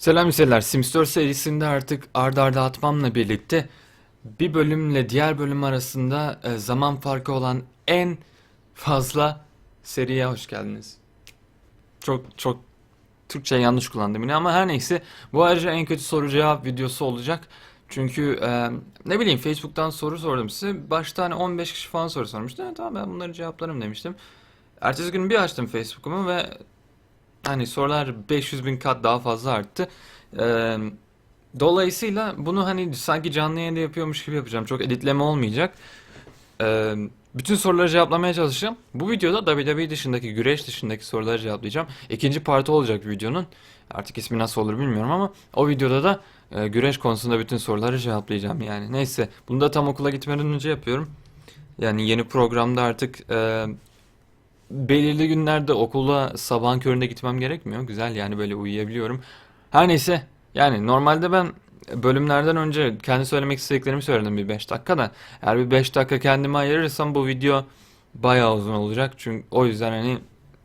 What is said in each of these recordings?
Selam liseler. Sims 4 serisinde artık ard arda atmamla birlikte bir bölümle diğer bölüm arasında e, zaman farkı olan en fazla seriye hoş geldiniz. Çok çok Türkçe yanlış kullandım yine ama her neyse bu ayrıca en kötü soru cevap videosu olacak. Çünkü e, ne bileyim Facebook'tan soru sordum size. Başta hani 15 kişi falan soru sormuştu. Evet, tamam ben bunları cevaplarım demiştim. Ertesi gün bir açtım Facebook'umu ve Hani sorular 500 bin kat daha fazla arttı. Ee, dolayısıyla bunu hani sanki canlı yayında yapıyormuş gibi yapacağım. Çok editleme olmayacak. Ee, bütün soruları cevaplamaya çalışacağım. Bu videoda WWE dışındaki, güreş dışındaki soruları cevaplayacağım. İkinci parti olacak videonun. Artık ismi nasıl olur bilmiyorum ama o videoda da e, güreş konusunda bütün soruları cevaplayacağım yani. Neyse, bunu da tam okula gitmeden önce yapıyorum. Yani yeni programda artık e, belirli günlerde okula sabahın köründe gitmem gerekmiyor. Güzel yani böyle uyuyabiliyorum. Her neyse yani normalde ben bölümlerden önce kendi söylemek istediklerimi söyledim bir 5 dakikada. Eğer bir 5 dakika kendime ayırırsam bu video bayağı uzun olacak. Çünkü o yüzden hani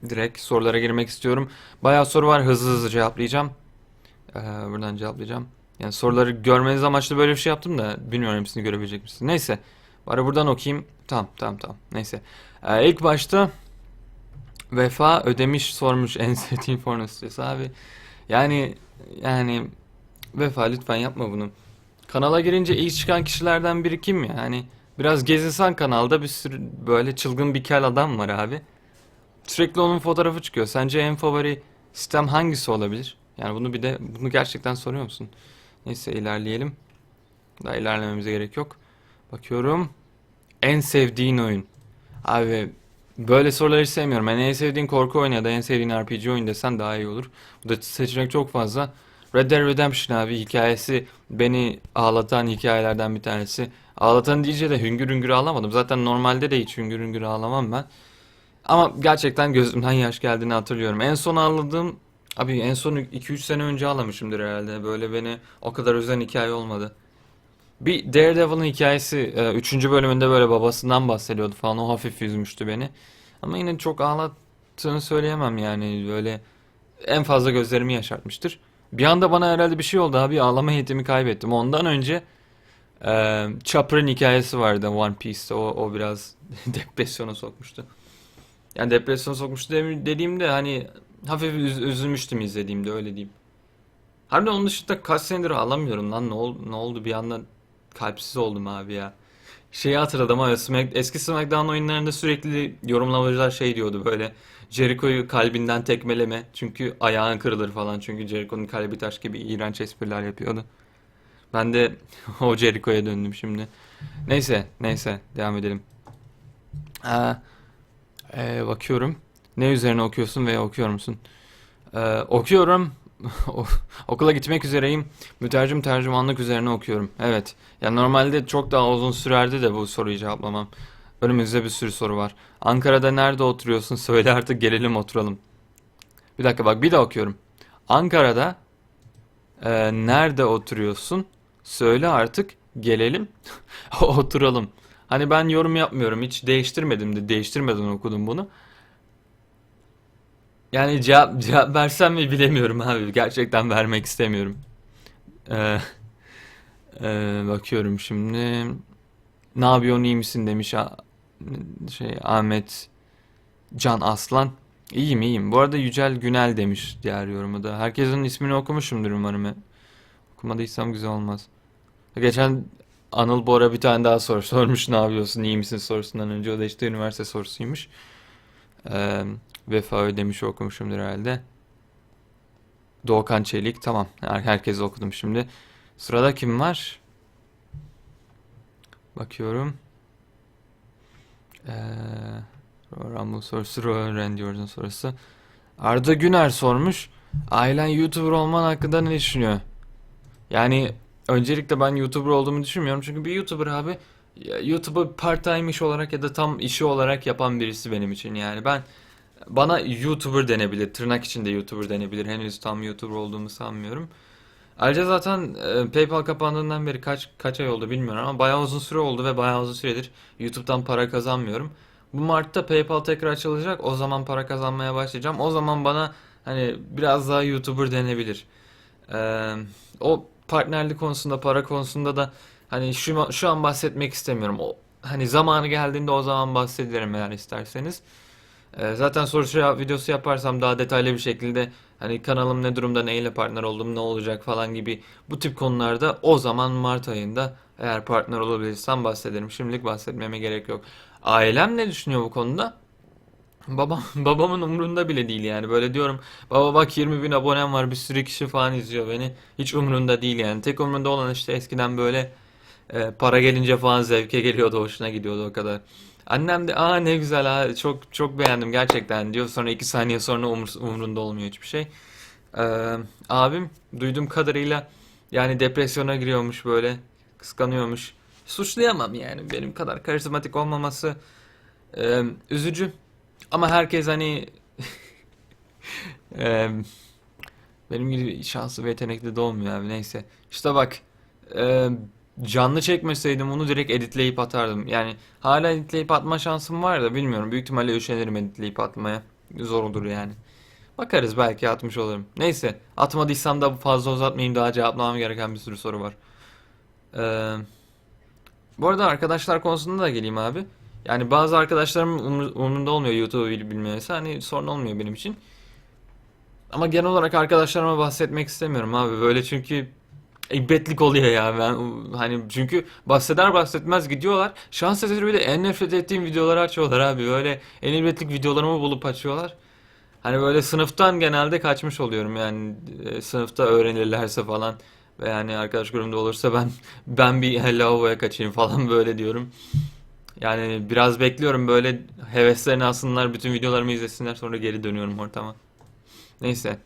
direkt sorulara girmek istiyorum. Bayağı soru var hızlı hızlı cevaplayacağım. Ee, buradan cevaplayacağım. Yani soruları görmeniz amaçlı böyle bir şey yaptım da bilmiyorum hepsini görebilecek misiniz. Neyse. Bari buradan okuyayım. Tamam tamam tamam. Neyse. Ee, ilk başta Vefa ödemiş sormuş en sevdiğin porno sitesi abi. Yani yani Vefa lütfen yapma bunu. Kanala girince ilk çıkan kişilerden biri kim ya? Hani biraz gezinsen kanalda bir sürü böyle çılgın bir kel adam var abi. Sürekli onun fotoğrafı çıkıyor. Sence en favori sistem hangisi olabilir? Yani bunu bir de bunu gerçekten soruyor musun? Neyse ilerleyelim. Daha ilerlememize gerek yok. Bakıyorum. En sevdiğin oyun. Abi Böyle soruları sevmiyorum. Yani en sevdiğin korku oyunu ya da en sevdiğin RPG oyun desen daha iyi olur. Bu da seçenek çok fazla. Red Dead Redemption abi hikayesi beni ağlatan hikayelerden bir tanesi. Ağlatan deyince de hüngür hüngür ağlamadım. Zaten normalde de hiç hüngür hüngür ağlamam ben. Ama gerçekten gözümden yaş geldiğini hatırlıyorum. En son ağladığım abi en son 2-3 sene önce ağlamışımdır herhalde. Böyle beni o kadar üzen hikaye olmadı. Bir Daredevil'ın hikayesi 3. bölümünde böyle babasından bahsediyordu falan. O hafif üzmüştü beni. Ama yine çok ağlattığını söyleyemem yani. Böyle en fazla gözlerimi yaşartmıştır. Bir anda bana herhalde bir şey oldu abi. Ağlama yetimi kaybettim. Ondan önce e, Chopper'ın hikayesi vardı One Piece'te. O, o biraz depresyona sokmuştu. Yani depresyona sokmuştu dediğimde hani hafif üz- üzülmüştüm izlediğimde öyle diyeyim. Harbiden onun dışında kaç senedir ağlamıyorum lan. Ne oldu, ne oldu bir anda kalpsiz oldum abi ya. Şeyi hatırladım abi Smack, eski SmackDown oyunlarında sürekli yorumlamacılar şey diyordu böyle Jericho'yu kalbinden tekmeleme çünkü ayağın kırılır falan çünkü Jericho'nun kalbi taş gibi iğrenç espriler yapıyordu. Ben de o Jericho'ya döndüm şimdi. Neyse neyse devam edelim. Ee, bakıyorum. Ne üzerine okuyorsun veya okuyor musun? Ee, okuyorum. Okula gitmek üzereyim. Mütercim tercümanlık üzerine okuyorum. Evet. Ya normalde çok daha uzun sürerdi de bu soruyu cevaplamam. Önümüzde bir sürü soru var. Ankara'da nerede oturuyorsun? Söyle artık gelelim oturalım. Bir dakika bak bir daha okuyorum. Ankara'da e, nerede oturuyorsun? Söyle artık gelelim oturalım. Hani ben yorum yapmıyorum. Hiç değiştirmedim de değiştirmeden okudum bunu. Yani cevap, cevap versem mi bilemiyorum abi. Gerçekten vermek istemiyorum. Ee, e, bakıyorum şimdi. Ne yapıyorsun iyi misin demiş şey Ahmet Can Aslan. İyiyim iyiyim. Bu arada Yücel Günel demiş diğer yorumu da. Herkesin ismini okumuşumdur umarım. Okumadıysam güzel olmaz. Geçen Anıl Bora bir tane daha soru sormuş. Ne yapıyorsun iyi misin sorusundan önce. O da işte üniversite sorusuymuş. Ee, Vefa Ödemiş'i okumuşumdur herhalde. Doğukan Çelik. Tamam. Her herkesi okudum şimdi. Sırada kim var? Bakıyorum. Ee, Rumble sorusu, Randy Orton sorusu. Arda Güner sormuş. Ailen YouTuber olman hakkında ne düşünüyor? Yani öncelikle ben YouTuber olduğumu düşünmüyorum. Çünkü bir YouTuber abi YouTube'u part-time iş olarak ya da tam işi olarak yapan birisi benim için. Yani ben bana YouTuber denebilir. Tırnak içinde YouTuber denebilir. Henüz tam YouTuber olduğumu sanmıyorum. Ayrıca zaten e, PayPal kapandığından beri kaç kaç ay oldu bilmiyorum ama bayağı uzun süre oldu ve bayağı uzun süredir YouTube'dan para kazanmıyorum. Bu Mart'ta PayPal tekrar açılacak. O zaman para kazanmaya başlayacağım. O zaman bana hani biraz daha YouTuber denebilir. Ee, o partnerlik konusunda, para konusunda da hani şu şu an bahsetmek istemiyorum. O hani zamanı geldiğinde o zaman bahsederim eğer isterseniz. Ee, zaten soru cevap videosu yaparsam daha detaylı bir şekilde hani kanalım ne durumda, neyle partner oldum, ne olacak falan gibi bu tip konularda o zaman Mart ayında eğer partner olabilirsem bahsederim. Şimdilik bahsetmeme gerek yok. Ailem ne düşünüyor bu konuda? Babam, babamın umrunda bile değil yani. Böyle diyorum baba bak 20 bin abonem var bir sürü kişi falan izliyor beni. Hiç umrunda değil yani. Tek umrunda olan işte eskiden böyle e, para gelince falan zevke geliyordu, hoşuna gidiyordu o kadar. Annem de aa ne güzel ha çok çok beğendim gerçekten diyor. Sonra iki saniye sonra umur, umrunda olmuyor hiçbir şey. Ee, abim duyduğum kadarıyla yani depresyona giriyormuş böyle. Kıskanıyormuş. Suçlayamam yani benim kadar karizmatik olmaması e, üzücü. Ama herkes hani e, benim gibi şanslı ve yetenekli de olmuyor abi neyse. İşte bak e, canlı çekmeseydim onu direkt editleyip atardım. Yani hala editleyip atma şansım var da bilmiyorum. Büyük ihtimalle üşenirim editleyip atmaya. Zor olur yani. Bakarız belki atmış olurum. Neyse atmadıysam da fazla uzatmayayım daha cevaplamam gereken bir sürü soru var. Ee, bu arada arkadaşlar konusunda da geleyim abi. Yani bazı arkadaşlarım umur- umurunda olmuyor YouTube'u bilip bilmemesi. Hani sorun olmuyor benim için. Ama genel olarak arkadaşlarıma bahsetmek istemiyorum abi. Böyle çünkü ibretlik oluyor ya ben hani çünkü bahseder bahsetmez gidiyorlar. Şans eseri de en nefret ettiğim videoları açıyorlar abi. Böyle en ibretlik videolarımı bulup açıyorlar. Hani böyle sınıftan genelde kaçmış oluyorum yani e, sınıfta öğrenirlerse falan ve yani arkadaş grubumda olursa ben ben bir lavaboya kaçayım falan böyle diyorum. Yani biraz bekliyorum böyle heveslerini alsınlar, bütün videolarımı izlesinler sonra geri dönüyorum ortama. Neyse.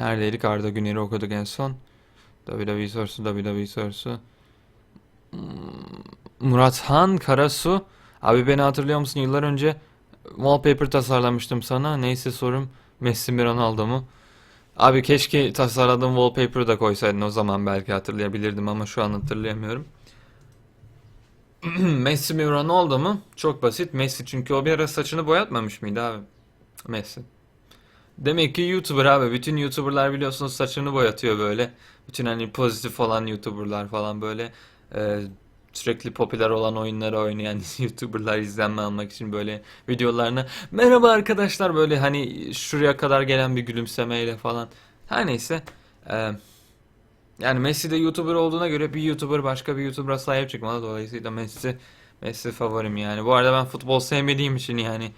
Neredeydik? Arda Güner'i okuduk en son. WWE sorusu, WWE sorusu. Hmm, Murathan Karasu. Abi beni hatırlıyor musun? Yıllar önce wallpaper tasarlamıştım sana. Neyse sorum Messi mi Ronaldo mu? Abi keşke tasarladığım wallpaper'ı da koysaydın o zaman belki hatırlayabilirdim ama şu an hatırlayamıyorum. Messi mi Ronaldo mu? Çok basit. Messi çünkü o bir ara saçını boyatmamış mıydı abi? Messi. Demek ki YouTuber abi. Bütün YouTuber'lar biliyorsunuz saçını boyatıyor böyle. Bütün hani pozitif olan YouTuber'lar falan böyle e, sürekli popüler olan oyunları oynayan YouTuber'lar izlenme almak için böyle videolarına merhaba arkadaşlar böyle hani şuraya kadar gelen bir gülümsemeyle falan. Her neyse. E, yani Messi de YouTuber olduğuna göre bir YouTuber başka bir YouTuber'a sahip çıkmalı. Dolayısıyla Messi Messi favorim yani. Bu arada ben futbol sevmediğim için yani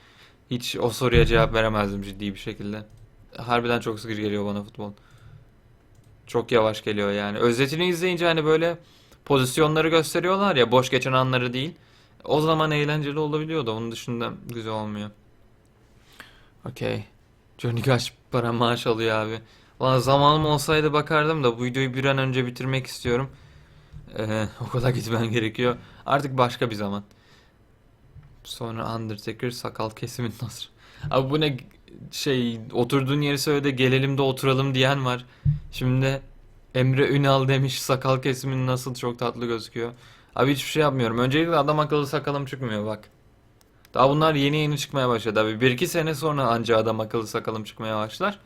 hiç o soruya cevap veremezdim ciddi bir şekilde. Harbiden çok sıkıcı geliyor bana futbol. Çok yavaş geliyor yani. Özetini izleyince hani böyle pozisyonları gösteriyorlar ya boş geçen anları değil. O zaman eğlenceli olabiliyor da onun dışında güzel olmuyor. Okey. Johnny kaç para maaş alıyor abi. Valla zamanım olsaydı bakardım da bu videoyu bir an önce bitirmek istiyorum. Ee, o kadar gerekiyor. Artık başka bir zaman. Sonra Undertaker sakal kesimin nasıl? Abi bu ne şey oturduğun yeri söyle de gelelim de oturalım diyen var. Şimdi Emre Ünal demiş sakal kesimin nasıl çok tatlı gözüküyor. Abi hiçbir şey yapmıyorum. Öncelikle adam akıllı sakalım çıkmıyor bak. Daha bunlar yeni yeni çıkmaya başladı abi. Bir iki sene sonra anca adam akıllı sakalım çıkmaya başlar.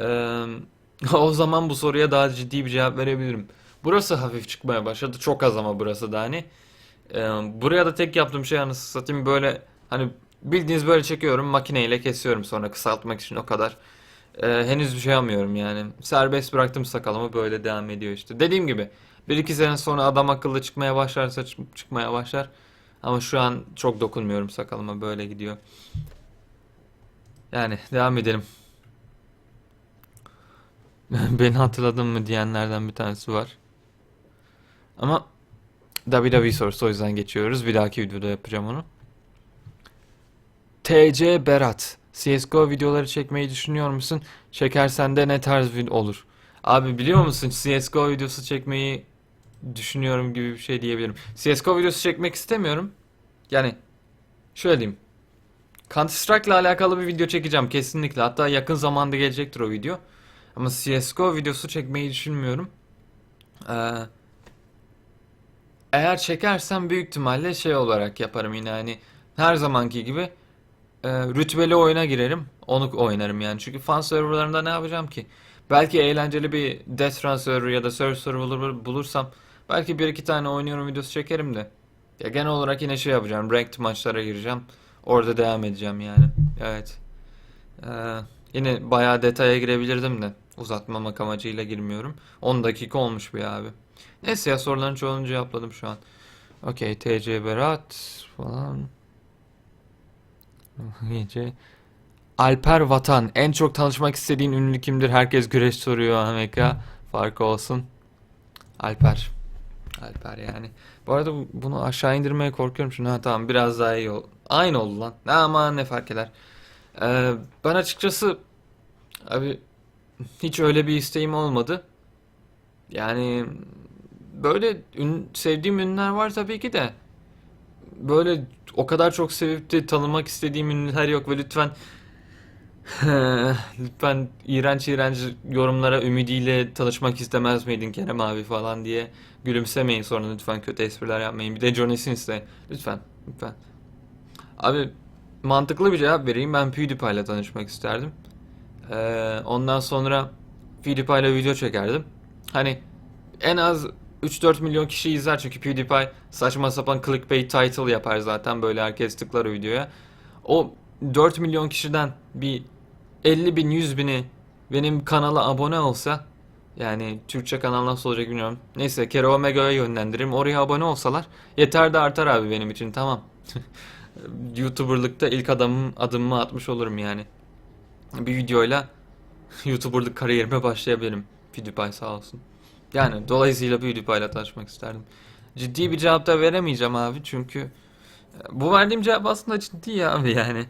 Ee, o zaman bu soruya daha ciddi bir cevap verebilirim. Burası hafif çıkmaya başladı. Çok az ama burası da hani. Ee, buraya da tek yaptığım şey anasını satayım böyle hani bildiğiniz böyle çekiyorum makineyle kesiyorum sonra kısaltmak için o kadar. Ee, henüz bir şey yapmıyorum yani. Serbest bıraktım sakalımı böyle devam ediyor işte. Dediğim gibi bir iki sene sonra adam akıllı çıkmaya başlarsa çık- çıkmaya başlar. Ama şu an çok dokunmuyorum sakalıma böyle gidiyor. Yani devam edelim. Beni hatırladın mı diyenlerden bir tanesi var. Ama WWE sorusu o yüzden geçiyoruz. Bir dahaki videoda yapacağım onu. TC Berat. CSGO videoları çekmeyi düşünüyor musun? Çekersen de ne tarz vid olur? Abi biliyor musun CSGO videosu çekmeyi düşünüyorum gibi bir şey diyebilirim. CSGO videosu çekmek istemiyorum. Yani şöyle diyeyim. Counter Strike ile alakalı bir video çekeceğim kesinlikle. Hatta yakın zamanda gelecektir o video. Ama CSGO videosu çekmeyi düşünmüyorum. Ee, eğer çekersem büyük ihtimalle şey olarak yaparım yine hani her zamanki gibi e, rütbeli oyuna girerim. Onu oynarım yani. Çünkü fan serverlarında ne yapacağım ki? Belki eğlenceli bir Death Run server ya da Surf server bulursam belki bir iki tane oynuyorum videosu çekerim de. Ya genel olarak yine şey yapacağım. Ranked maçlara gireceğim. Orada devam edeceğim yani. Evet. Ee, yine bayağı detaya girebilirdim de. Uzatmamak amacıyla girmiyorum. 10 dakika olmuş bir abi. Neyse ya soruların çoğunu cevapladım şu an. Okey TC Berat falan. Gece. Alper Vatan. En çok tanışmak istediğin ünlü kimdir? Herkes güreş soruyor Amerika. Farkı olsun. Alper. Alper yani. Bu arada bu- bunu aşağı indirmeye korkuyorum şunu. Ha tamam biraz daha iyi ol. Aynı oldu lan. Ne aman ne fark eder. Ee, ben açıkçası abi hiç öyle bir isteğim olmadı. Yani böyle ün- sevdiğim ünlüler var tabii ki de. Böyle o kadar çok sevip de tanımak istediğim ünlüler yok ve lütfen lütfen iğrenç iğrenç yorumlara ümidiyle tanışmak istemez miydin Kerem abi falan diye gülümsemeyin sonra lütfen kötü espriler yapmayın. Bir de Johnny Sins'le lütfen lütfen. Abi mantıklı bir cevap vereyim. Ben PewDiePie'le tanışmak isterdim. Ee, ondan sonra PewDiePie'le video çekerdim. Hani en az 3-4 milyon kişi izler çünkü PewDiePie saçma sapan clickbait title yapar zaten böyle herkes tıklar videoya. O 4 milyon kişiden bir 50 bin 100 bini benim kanala abone olsa yani Türkçe kanal nasıl olacak bilmiyorum. Neyse Kero Omega'ya yönlendiririm. Oraya abone olsalar yeter de artar abi benim için tamam. YouTuber'lıkta ilk adamım adımımı atmış olurum yani. Bir videoyla YouTuber'lık kariyerime başlayabilirim. PewDiePie sağ olsun. Yani dolayısıyla PewDiePie'la tanışmak isterdim. Ciddi bir cevap da veremeyeceğim abi çünkü e, bu verdiğim cevap aslında ciddi ya abi yani.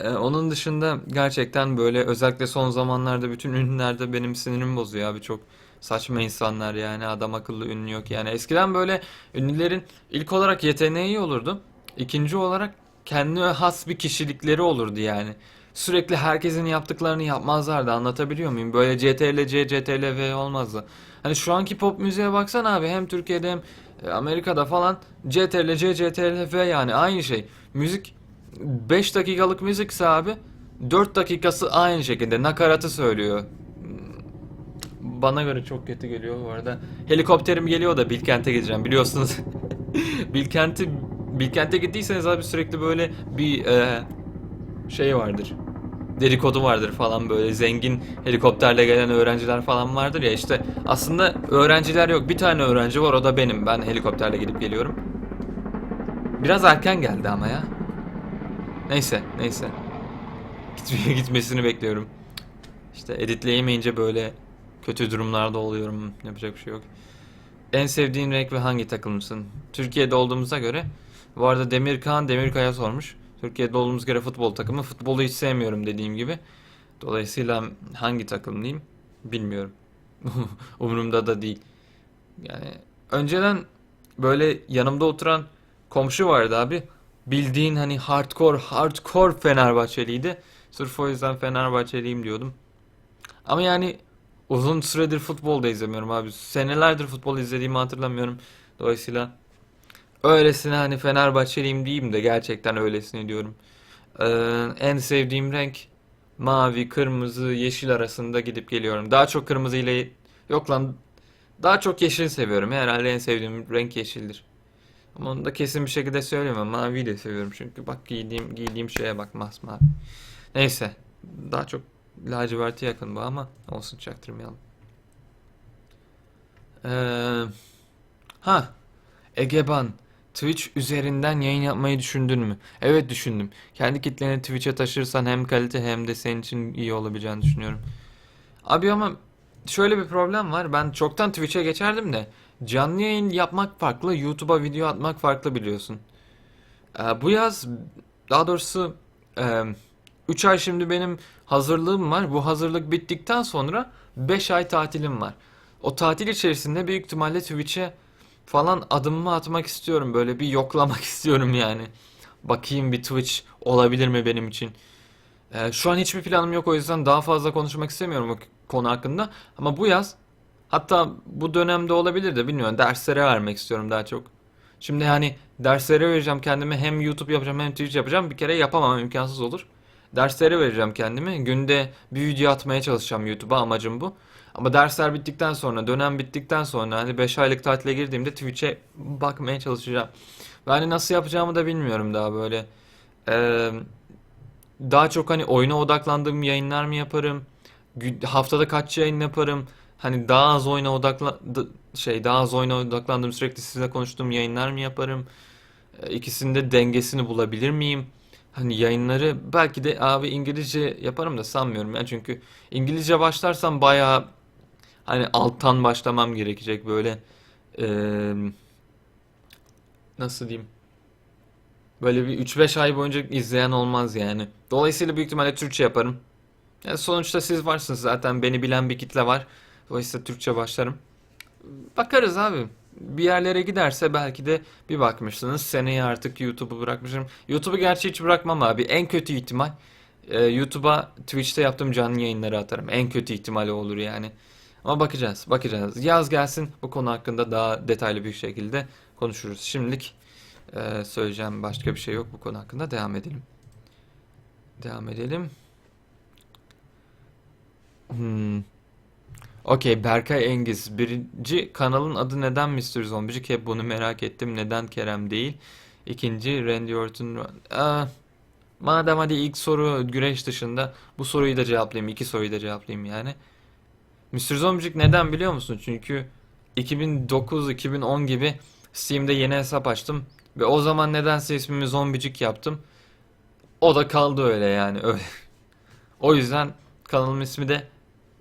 Ee, onun dışında gerçekten böyle özellikle son zamanlarda bütün ünlülerde benim sinirimi bozuyor abi. Çok saçma insanlar yani adam akıllı ünlü yok yani. Eskiden böyle ünlülerin ilk olarak yeteneği olurdu. İkinci olarak kendine has bir kişilikleri olurdu yani. Sürekli herkesin yaptıklarını yapmazlardı. Anlatabiliyor muyum? Böyle CTRL C CTRL V olmazdı hani şu anki pop müziğe baksan abi hem Türkiye'de hem e, Amerika'da falan CTRL C CTRL V yani aynı şey müzik 5 dakikalık müzikse abi 4 dakikası aynı şekilde nakaratı söylüyor. Bana göre çok kötü geliyor bu arada. Helikopterim geliyor da Bilkent'e gideceğim biliyorsunuz. Bilkent'i Bilkent'e gittiyseniz abi sürekli böyle bir e, şey vardır. Dedikodu vardır falan böyle zengin helikopterle gelen öğrenciler falan vardır ya işte aslında öğrenciler yok bir tane öğrenci var o da benim ben helikopterle gidip geliyorum. Biraz erken geldi ama ya. Neyse, neyse. Gitmeye gitmesini bekliyorum. İşte editleyemeyince böyle kötü durumlarda oluyorum. Yapacak bir şey yok. En sevdiğin renk ve hangi takımlısın? Türkiye'de olduğumuza göre. Bu arada Demirkan Demirkaya sormuş. Türkiye'de olduğumuz göre futbol takımı. Futbolu hiç sevmiyorum dediğim gibi. Dolayısıyla hangi takımlıyım bilmiyorum. Umurumda da değil. Yani önceden böyle yanımda oturan komşu vardı abi. Bildiğin hani hardcore hardcore Fenerbahçeliydi. Sırf o yüzden Fenerbahçeliyim diyordum. Ama yani uzun süredir futbol da izlemiyorum abi. Senelerdir futbol izlediğimi hatırlamıyorum. Dolayısıyla öylesine hani Fenerbahçeliyim diyeyim de gerçekten öylesine diyorum. Ee, en sevdiğim renk mavi, kırmızı, yeşil arasında gidip geliyorum. Daha çok kırmızı ile yok lan daha çok yeşil seviyorum. Herhalde en sevdiğim renk yeşildir. Ama onu da kesin bir şekilde söyleyemem. Maviyi de seviyorum çünkü. Bak giydiğim giydiğim şeye bak masmavi. Neyse. Daha çok laciverte yakın bu ama olsun çaktırmayalım. Ee, ha. Egeban. Twitch üzerinden yayın yapmayı düşündün mü? Evet düşündüm. Kendi kitleni Twitch'e taşırsan hem kalite hem de senin için iyi olabileceğini düşünüyorum. Abi ama şöyle bir problem var. Ben çoktan Twitch'e geçerdim de canlı yayın yapmak farklı, YouTube'a video atmak farklı biliyorsun. Ee, bu yaz daha doğrusu 3 ay şimdi benim hazırlığım var. Bu hazırlık bittikten sonra 5 ay tatilim var. O tatil içerisinde büyük ihtimalle Twitch'e falan adımımı atmak istiyorum. Böyle bir yoklamak istiyorum yani. Bakayım bir Twitch olabilir mi benim için. Ee, şu an hiçbir planım yok o yüzden daha fazla konuşmak istemiyorum o konu hakkında. Ama bu yaz hatta bu dönemde olabilir de bilmiyorum derslere vermek istiyorum daha çok. Şimdi hani derslere vereceğim kendime hem YouTube yapacağım hem Twitch yapacağım bir kere yapamam imkansız olur. Derslere vereceğim kendimi. Günde bir video atmaya çalışacağım YouTube'a amacım bu. Ama dersler bittikten sonra, dönem bittikten sonra hani 5 aylık tatile girdiğimde Twitch'e bakmaya çalışacağım. Ve hani nasıl yapacağımı da bilmiyorum daha böyle. Eee, daha çok hani oyuna odaklandığım yayınlar mı yaparım? Haftada kaç yayın yaparım? Hani daha az oyuna odakla d- şey daha az oyuna odaklandığım sürekli sizle konuştuğum yayınlar mı yaparım? İkisinde dengesini bulabilir miyim? Hani yayınları belki de abi İngilizce yaparım da sanmıyorum ya çünkü İngilizce başlarsam bayağı hani alttan başlamam gerekecek böyle eee, nasıl diyeyim? Böyle bir 3-5 ay boyunca izleyen olmaz yani. Dolayısıyla büyük ihtimalle Türkçe yaparım. Ya sonuçta siz varsınız zaten beni bilen bir kitle var. Dolayısıyla Türkçe başlarım. Bakarız abi. Bir yerlere giderse belki de bir bakmışsınız. Seneye artık YouTube'u bırakmışım. YouTube'u gerçi hiç bırakmam abi. En kötü ihtimal YouTube'a Twitch'te yaptığım canlı yayınları atarım. En kötü ihtimali olur yani. Ama bakacağız, bakacağız. Yaz gelsin bu konu hakkında daha detaylı bir şekilde konuşuruz. Şimdilik e, söyleyeceğim başka bir şey yok bu konu hakkında. Devam edelim. Devam edelim. Hmm. Okey, Berkay Engiz. Birinci kanalın adı neden Mr. Zombicik? Hep bunu merak ettim. Neden Kerem değil? İkinci Randy Orton. Aa, madem hadi ilk soru güreş dışında bu soruyu da cevaplayayım. İki soruyu da cevaplayayım yani. Mr. Zombicik neden biliyor musun? Çünkü 2009-2010 gibi Steam'de yeni hesap açtım. Ve o zaman nedense ismimi Zombicik yaptım. O da kaldı öyle yani öyle. O yüzden kanalımın ismi de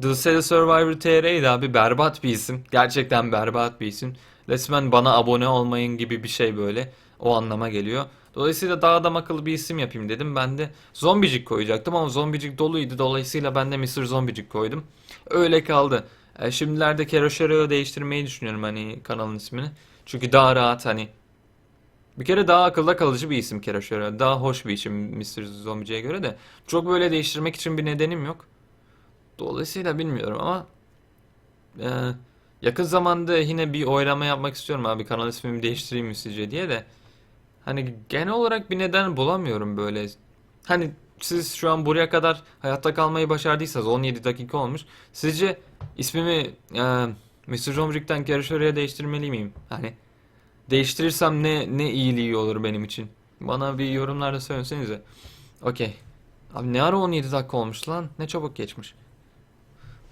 The Cell Survivor TR'ydi abi berbat bir isim. Gerçekten berbat bir isim. Resmen bana abone olmayın gibi bir şey böyle. O anlama geliyor. Dolayısıyla daha adam akıllı bir isim yapayım dedim. Ben de Zombicik koyacaktım ama Zombicik doluydu. Dolayısıyla ben de Mr. Zombicik koydum. Öyle kaldı. E, şimdilerde Keroşero'yu değiştirmeyi düşünüyorum hani kanalın ismini. Çünkü daha rahat hani. Bir kere daha akılda kalıcı bir isim Keroşero. Daha hoş bir isim Mr. Zombicik'e göre de. Çok böyle değiştirmek için bir nedenim yok. Dolayısıyla bilmiyorum ama e, yakın zamanda yine bir oylama yapmak istiyorum abi kanal ismimi değiştireyim mi sizce diye de hani genel olarak bir neden bulamıyorum böyle. Hani siz şu an buraya kadar hayatta kalmayı başardıysanız 17 dakika olmuş. Sizce ismimi e, Mr. Jomrik'ten Kerşöre'ye değiştirmeli miyim? Hani değiştirirsem ne ne iyiliği olur benim için? Bana bir yorumlarda söylesenize. Okey. Abi ne ara 17 dakika olmuş lan? Ne çabuk geçmiş.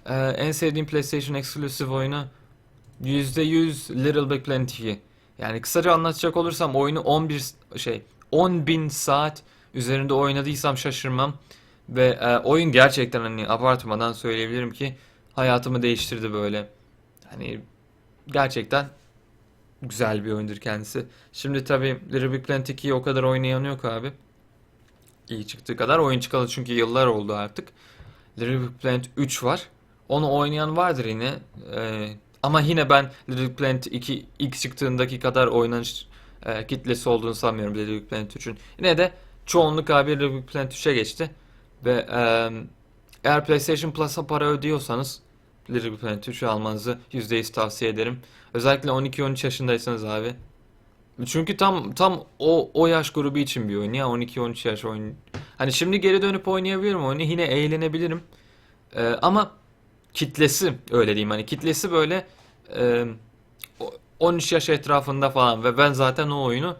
Ee, en sevdiğim PlayStation Exclusive oyunu %100 Little Big 2. Yani kısaca anlatacak olursam oyunu 11 s- şey 10 bin saat üzerinde oynadıysam şaşırmam. Ve e, oyun gerçekten hani abartmadan söyleyebilirim ki hayatımı değiştirdi böyle. Hani gerçekten güzel bir oyundur kendisi. Şimdi tabii Little Big Planet 2'yi o kadar oynayan yok abi. İyi çıktığı kadar oyun çıkalı çünkü yıllar oldu artık. Little Big Planet 3 var. Onu oynayan vardır yine. Ee, ama yine ben Little Planet 2 ilk çıktığındaki kadar oynanış e, kitlesi olduğunu sanmıyorum Little Planet 3'ün. Yine de çoğunluk abi Little Planet 3'e geçti. Ve e, eğer PlayStation Plus'a para ödüyorsanız Little Planet 3'ü almanızı %100 tavsiye ederim. Özellikle 12-13 yaşındaysanız abi. Çünkü tam tam o o yaş grubu için bir oyun ya 12-13 yaş oyun. Hani şimdi geri dönüp oynayabilirim oyunu yine eğlenebilirim. Ee, ama kitlesi öyle diyeyim hani kitlesi böyle e, o- 13 yaş etrafında falan ve ben zaten o oyunu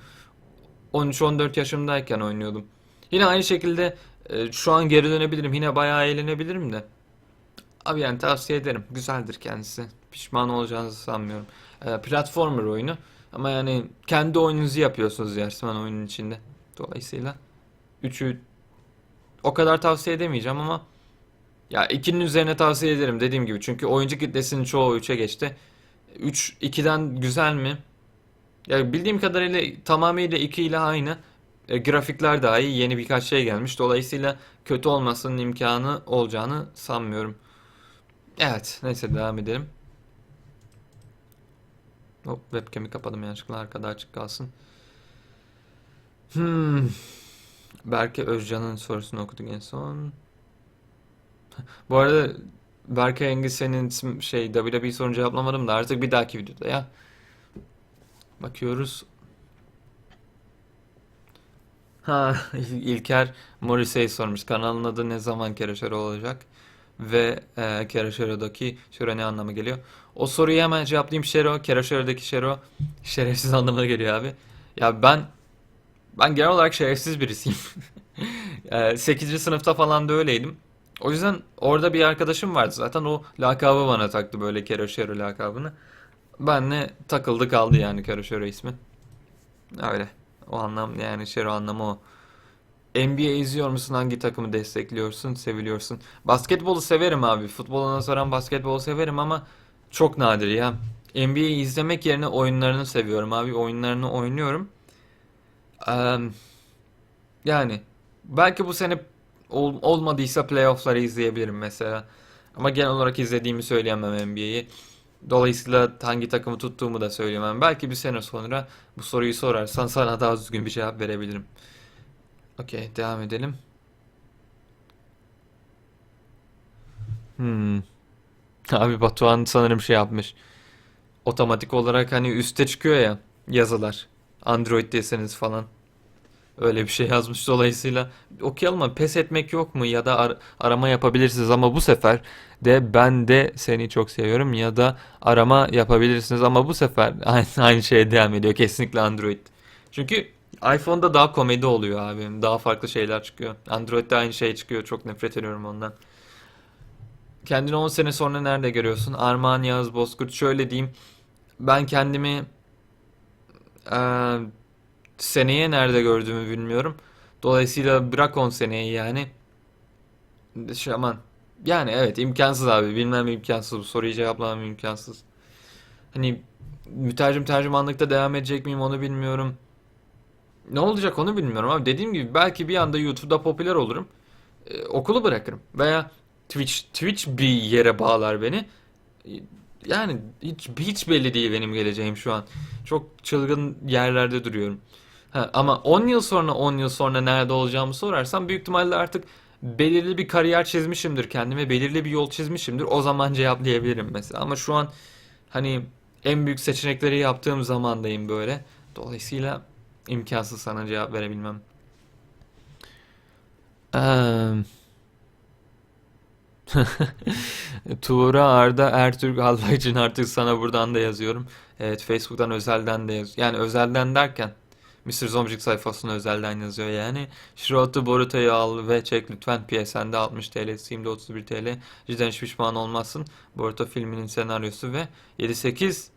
13-14 yaşımdayken oynuyordum. Yine aynı şekilde e, şu an geri dönebilirim yine bayağı eğlenebilirim de. Abi yani tavsiye ederim güzeldir kendisi. Pişman olacağınızı sanmıyorum. E, platformer oyunu ama yani kendi oyununuzu yapıyorsunuz resmen oyunun içinde. Dolayısıyla üçü o kadar tavsiye edemeyeceğim ama ya 2'nin üzerine tavsiye ederim dediğim gibi. Çünkü oyuncu kitlesinin çoğu 3'e geçti. 3 2'den güzel mi? Ya bildiğim kadarıyla tamamıyla 2 ile aynı. E, grafikler daha iyi. Yeni birkaç şey gelmiş. Dolayısıyla kötü olmasının imkanı olacağını sanmıyorum. Evet, neyse devam edelim. Hop, webcam'i kapadım yanlışlıkla arkada açık kalsın. Hmm. Berke Özcan'ın sorusunu okuduk en son. Bu arada Berkay Engin senin şey WWE sorunu cevaplamadım da artık bir dahaki videoda ya. Bakıyoruz. Ha, İlker Morrissey sormuş. Kanalın adı ne zaman Kereşero olacak? Ve e, Kereşero'daki şöyle ne anlama geliyor? O soruyu hemen cevaplayayım. Şero, Kereşero'daki Şero şerefsiz anlamına geliyor abi. Ya ben ben genel olarak şerefsiz birisiyim. E, 8. sınıfta falan da öyleydim. O yüzden orada bir arkadaşım vardı zaten o lakabı bana taktı böyle Kereşero lakabını. Benle takıldı kaldı yani Kereşero ismi. Öyle. O anlam yani Şero anlamı o. NBA izliyor musun? Hangi takımı destekliyorsun? Seviliyorsun? Basketbolu severim abi. Futboluna soran basketbolu severim ama çok nadir ya. NBA izlemek yerine oyunlarını seviyorum abi. Oyunlarını oynuyorum. Eee, yani belki bu sene ol- olmadıysa playoff'ları izleyebilirim mesela. Ama genel olarak izlediğimi söyleyemem NBA'yi. Dolayısıyla hangi takımı tuttuğumu da söyleyemem. Belki bir sene sonra bu soruyu sorarsan sana daha düzgün bir cevap verebilirim. Okey, devam edelim. Hmm. Abi Batuhan sanırım şey yapmış. Otomatik olarak hani üste çıkıyor ya yazılar. Android deseniz falan. Öyle bir şey yazmış dolayısıyla. Okuyalım mı? Pes etmek yok mu? Ya da ar- arama yapabilirsiniz ama bu sefer de ben de seni çok seviyorum ya da arama yapabilirsiniz ama bu sefer aynı, aynı şeye devam ediyor. Kesinlikle Android. Çünkü iPhone'da daha komedi oluyor abi. Daha farklı şeyler çıkıyor. Android'de aynı şey çıkıyor. Çok nefret ediyorum ondan. Kendini 10 sene sonra nerede görüyorsun? Armağan Yağız Bozkurt şöyle diyeyim. Ben kendimi eee, seneye nerede gördüğümü bilmiyorum. Dolayısıyla bırak 10 seneyi yani. Şaman. Yani evet imkansız abi. Bilmem imkansız. Bu soruyu cevaplamam imkansız. Hani mütercim tercümanlıkta devam edecek miyim onu bilmiyorum. Ne olacak onu bilmiyorum abi. Dediğim gibi belki bir anda YouTube'da popüler olurum. Ee, okulu bırakırım. Veya Twitch Twitch bir yere bağlar beni. Yani hiç hiç belli değil benim geleceğim şu an. Çok çılgın yerlerde duruyorum. Ha, ama 10 yıl sonra 10 yıl sonra nerede olacağımı sorarsan büyük ihtimalle artık belirli bir kariyer çizmişimdir kendime. Belirli bir yol çizmişimdir. O zaman cevaplayabilirim mesela. Ama şu an hani en büyük seçenekleri yaptığım zamandayım böyle. Dolayısıyla imkansız sana cevap verebilmem. Tuğra Arda Ertürk Allah için artık sana buradan da yazıyorum. Evet Facebook'tan özelden de yaz. Yani özelden derken Mr. Zomcik sayfasına özelden yazıyor yani. Şirotu Boruto'yu al ve çek lütfen. PSN'de 60 TL, Steam'de 31 TL. Cidden hiç pişman olmazsın. Boruto filminin senaryosu ve 7-8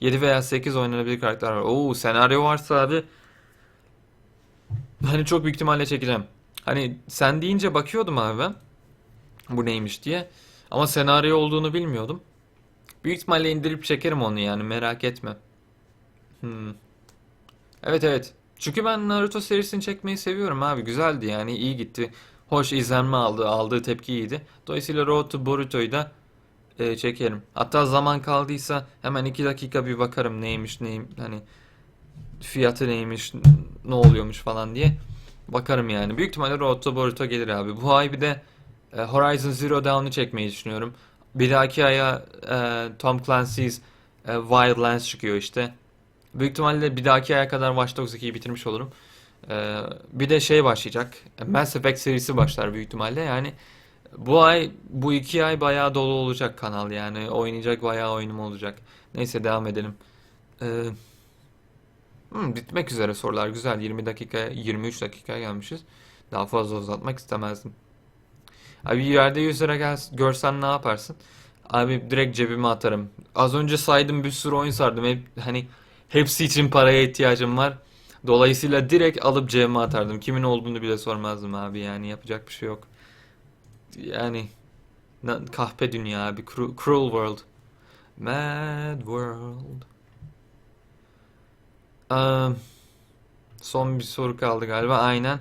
7 veya 8 oynanabilir karakter var. Oo senaryo varsa abi hani çok büyük ihtimalle çekeceğim. Hani sen deyince bakıyordum abi ben. Bu neymiş diye. Ama senaryo olduğunu bilmiyordum. Büyük ihtimalle indirip çekerim onu yani merak etme. Hmm. Evet evet. Çünkü ben Naruto serisini çekmeyi seviyorum abi. Güzeldi yani iyi gitti. Hoş izlenme aldı. Aldığı tepki iyiydi. Dolayısıyla Road to Boruto'yu da e, çekerim. Hatta zaman kaldıysa hemen iki dakika bir bakarım neymiş neyim hani fiyatı neymiş ne oluyormuş falan diye. Bakarım yani. Büyük ihtimalle Road to Boruto gelir abi. Bu ay bir de e, Horizon Zero Dawn'u çekmeyi düşünüyorum. Bir dahaki aya e, Tom Clancy's e, Wildlands çıkıyor işte. Büyük ihtimalle bir dahaki aya kadar Watch Dogs 2'yi bitirmiş olurum. E, bir de şey başlayacak. Mass Effect serisi başlar büyük ihtimalle. Yani bu ay, bu iki ay bayağı dolu olacak kanal yani. Oynayacak bayağı oyunum olacak. Neyse devam edelim. E, hmm, bitmek üzere sorular güzel. 20 dakika, 23 dakika gelmişiz. Daha fazla uzatmak istemezdim. Abi yerde 100 lira gel, görsen ne yaparsın? Abi direkt cebime atarım. Az önce saydım bir sürü oyun sardım. Hep, hani hepsi için paraya ihtiyacım var. Dolayısıyla direkt alıp cebime atardım. Kimin olduğunu bile sormazdım abi yani yapacak bir şey yok. Yani kahpe dünya abi. Cru- Cruel World. Mad World. Eee, son bir soru kaldı galiba. Aynen.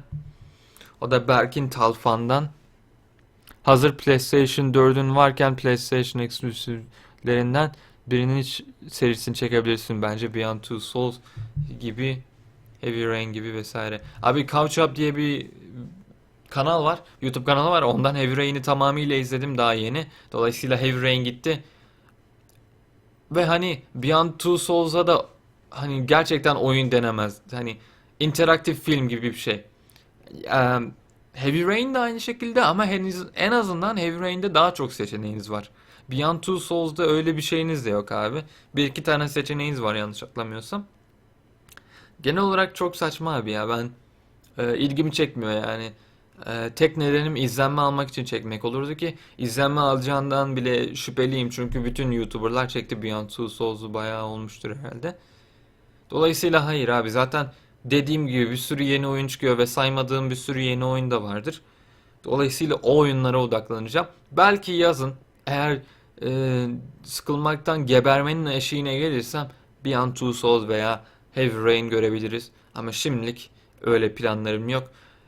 O da Berkin Talfan'dan. Hazır PlayStation 4'ün varken PlayStation eksklusiflerinden birinin hiç serisini çekebilirsin bence Beyond Two Souls gibi Heavy Rain gibi vesaire. Abi Couch Up diye bir kanal var. YouTube kanalı var. Ondan Heavy Rain'i tamamıyla izledim daha yeni. Dolayısıyla Heavy Rain gitti. Ve hani Beyond Two Souls'a da hani gerçekten oyun denemez. Hani interaktif film gibi bir şey. Eee, Heavy Rain de aynı şekilde ama en azından Heavy Rain'de daha çok seçeneğiniz var. Beyond Two Souls'da öyle bir şeyiniz de yok abi. Bir iki tane seçeneğiniz var yanlış hatırlamıyorsam. Genel olarak çok saçma abi ya ben e, ilgimi çekmiyor yani. E, tek nedenim izlenme almak için çekmek olurdu ki izlenme alacağından bile şüpheliyim çünkü bütün YouTuber'lar çekti Beyond Two Souls'u bayağı olmuştur herhalde. Dolayısıyla hayır abi zaten dediğim gibi bir sürü yeni oyun çıkıyor ve saymadığım bir sürü yeni oyun da vardır. Dolayısıyla o oyunlara odaklanacağım. Belki yazın eğer e, sıkılmaktan gebermenin eşiğine gelirsem Beyond Two Souls veya Heavy Rain görebiliriz. Ama şimdilik öyle planlarım yok.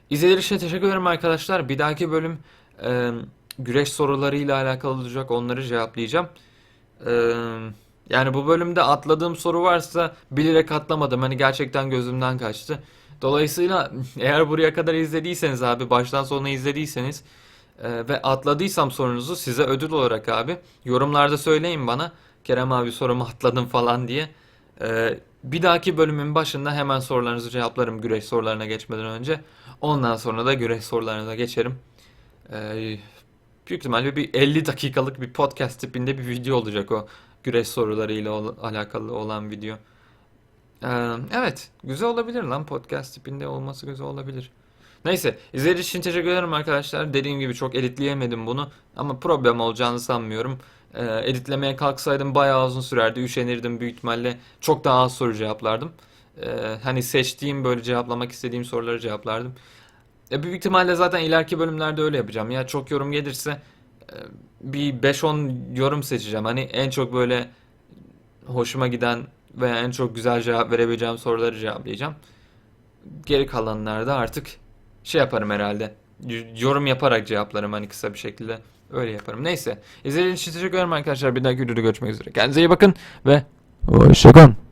İzlediğiniz için teşekkür ederim arkadaşlar. Bir dahaki bölüm e, güreş sorularıyla alakalı olacak. Onları cevaplayacağım. E, yani bu bölümde atladığım soru varsa bilerek atlamadım. Hani gerçekten gözümden kaçtı. Dolayısıyla eğer buraya kadar izlediyseniz abi baştan sona izlediyseniz e, ve atladıysam sorunuzu size ödül olarak abi yorumlarda söyleyin bana. Kerem abi sorumu atladım falan diye. E, bir dahaki bölümün başında hemen sorularınızı cevaplarım güreş sorularına geçmeden önce. Ondan sonra da güreş sorularına geçerim. E, büyük ihtimalle bir 50 dakikalık bir podcast tipinde bir video olacak o güreş sorularıyla ol- alakalı olan video. Evet, güzel olabilir lan podcast tipinde olması güzel olabilir. Neyse, izlediğiniz için teşekkür ederim arkadaşlar. Dediğim gibi çok editleyemedim bunu ama problem olacağını sanmıyorum. Ee, editlemeye kalksaydım bayağı uzun sürerdi, üşenirdim büyük ihtimalle. Çok daha az soru cevaplardım. Ee, hani seçtiğim böyle cevaplamak istediğim soruları cevaplardım. E, büyük ihtimalle zaten ileriki bölümlerde öyle yapacağım. Ya çok yorum gelirse e, bir 5-10 yorum seçeceğim. Hani en çok böyle hoşuma giden veya en çok güzel cevap verebileceğim soruları cevaplayacağım. Geri kalanlarda artık şey yaparım herhalde. Yorum yaparak cevaplarım hani kısa bir şekilde. Öyle yaparım. Neyse. İzlediğiniz için teşekkür ederim arkadaşlar. Bir dahaki videoda görüşmek üzere. Kendinize iyi bakın ve hoşçakalın.